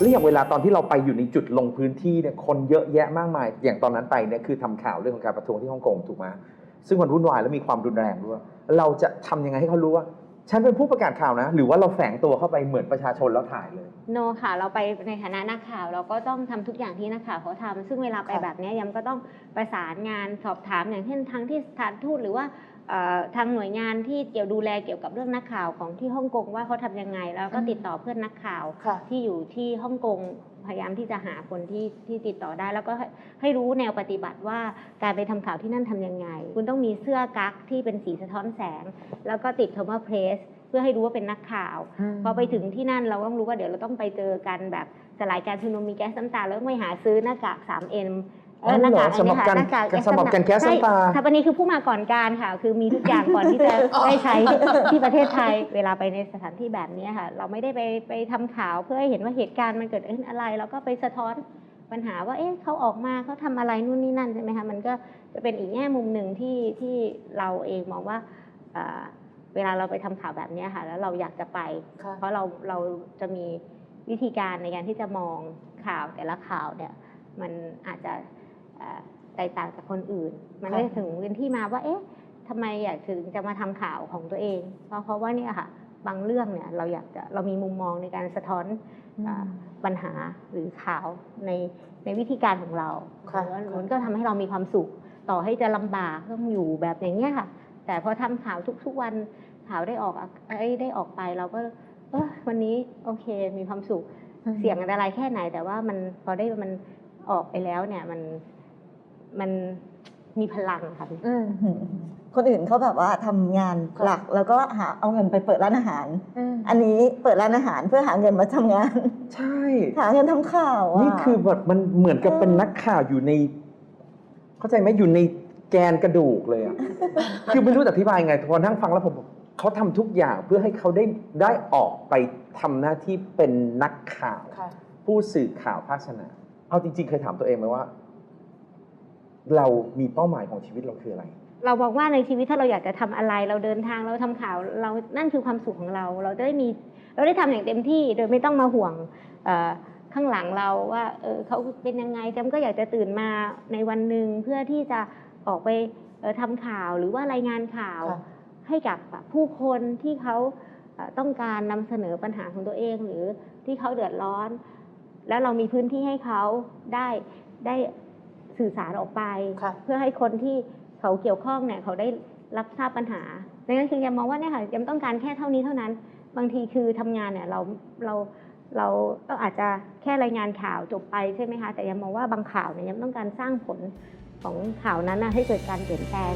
แล้วอย่างเวลาตอนที่เราไปอยู่ในจุดลงพื้นที่เนี่ยคนเยอะแยะมากมาย อย่างตอนนั้นไปเนี่ยคือทำข่าวเรื่องของการประท้วงที่ฮ่องกงถูกไหมซึ่งมันวุ่นวายและมีความรุนแรงด้วยเราจะทำยังไงให้เขารู้ว่า ฉันเป็นผู้ประกาศข่าวนะ หรือว่าเราแฝงตัวเข้าไปเหมือนประชาชนแล้วถ่ายเลยโนค่ะ เราไปในฐานะนักข่าว เราก็ต้องทำทุกอย่างที่นักข่าวเขาทำซึ่งเวลาไปแบบนี้ยยำก็ต้องประสานงานสอบถามอย่างเช่นทางที่สถานทูตหรือว่า ทางหน่วยงานที่เกี่ยวดูแลเกี่ยวกับเรื่องนักข่าวของที่ฮ่องกงว่าเขาทำยังไง แล้วก็อืมติดต่อเพื่อนนักข่าวค่ะที่อยู่ที่ฮ่องกงพยายามที่จะหาคนที่ที่ติดต่อได้ แล้วก็ให้ให้รู้แนวปฏิบัติว่าการไปทำข่าวที่นั่นทำยังไง คุณต้องมีเสื้อกั๊กที่เป็นสีสะท้อนแสง แล้วก็ติดคำว่าเพรสเพื่อให้รู้ว่าเป็นนักข่าว พอไปถึงที่นั่นเราต้องรู้ว่าเดี๋ยวเราต้องไปเจอกันแบบสลายการชุมนุมมีแก๊สน้ำตาแล้วต้องไปหาซื้อหน้ากาก 3M เออ หน้ากากอ๋อเหรออันนี้ค่ะสำหรับการหน้ากากสำหรับการแก๊สน้ำตาใช่สถาปนิกคือผู้มาก่อนการค่ะ คือมีทุกอย่างก่อนที่จะได้ใช้ที่ประเทศไทย เวลาไปในสถานที่แบบนี้ค่ะ เราไม่ได้ไปไปทำข่าวเพื่อให้เห็นว่าเหตุการณ์มันเกิดขึ้นอะไร แล้วก็ไปสะท้อนปัญหาว่า เอ๊ะเขาออกมาเขาทำอะไรนู่นนี่นั่นใช่ไหมคะ มันก็จะเป็นอีกแง่มุมหนึ่งที่ที่เราเองมองว่าอ่าเวลาเราไปทำข่าวแบบนี้ค่ะ แล้วเราอยากจะไปค่ะเพราะเราเราจะมีวิธีการในการที่จะมองข่าวแต่ละข่าวเนี่ย มันอาจจะเอ่อ แตกต่างจากคนอื่น มันค่ะได้ถึงเป็นที่มาว่า เอ๊ะทำไมอยากถึงจะมาทำข่าวของตัวเอง เพราะเพราะว่าเนี่ยค่ะ บางเรื่องเนี่ยเราอยากจะเรามีมุมมองในการสะท้อนอ่าปัญหาหรือข่าวในในวิธีการของเราค่ะแล้วค่ะมันก็ทำให้เรามีความสุข ต่อให้จะลำบากต้องอยู่แบบอย่างเงี้ยค่ะ แต่พอทำข่าวทุก ๆวันข่าวได้ออกอะเอ้ยได้ออกไปเราก็ เออวันนี้โอเคมีความสุข เสี่ยงอันตรายแค่ไหนแต่ว่ามันพอได้มันออกไปแล้วเนี่ยมัน มันมีพลังค่ะพี่อืมคนอื่นเขาแบบว่าทำงานค่ะหลักแล้วก็หาเอาเงินไปเปิดร้านอาหารอืมอันนี้เปิดร้านอาหารเพื่อหาเงินมาทำงาน ใช่ หาเงินทำข่าวะ นี่คือแบบมันเหมือนกับเออเป็นนักข่าวอยู่ใน เข้าใจไหมอยู่ในแกนกระดูกเลยอะคือไม่รู้จะอธิบายไงพอนั่งฟังแล้วผมบอกเขาทำทุกอย่างเพื่อให้เขาได้ได้ออกไปทำหน้าที่เป็นนักข่าว ค่ะ ผู้สื่อข่าวภาคสนามเอาจริงๆ เคยถามตัวเองไหมว่า เรามีเป้าหมายของชีวิตเราคืออะไร เราบอกว่าในชีวิตถ้าเราอยากจะทำอะไร เราเดินทางเราทำข่าวเรานั่นคือความสุขของเรา เราได้มีเราได้ทำอย่างเต็มที่โดยไม่ต้องมาห่วงเอ่อข้างหลังเราว่าเออเขาเป็นยังไงจำก็อยากจะตื่นมาในวันหนึ่งเพื่อที่จะออกไปเอ่อทำข่าวหรือว่ารายงานข่าวค่ะให้กับผู้คนที่เขาเอ่อต้องการนำเสนอปัญหาของตัวเองหรือที่เขาเดือดร้อน แล้วเรามีพื้นที่ให้เขาได้ได้ สื่อสารออกไปค่ะเพื่อให้คนที่เขาเกี่ยวข้องเนี่ยเขาได้รับทราบปัญหาดังนั้นคือยังมองว่าเนี่ยค่ะยังต้องการแค่เท่านี้เท่านั้น บางทีคือทำงานเนี่ยเราเราเราก็อาจจะแค่รายงานข่าวจบไปใช่ไหมคะแต่ยังมองว่าบางข่าวเนี่ยยังต้องการสร้างผลของข่าวนั้นนะให้เกิดการเปลี่ยนแปลง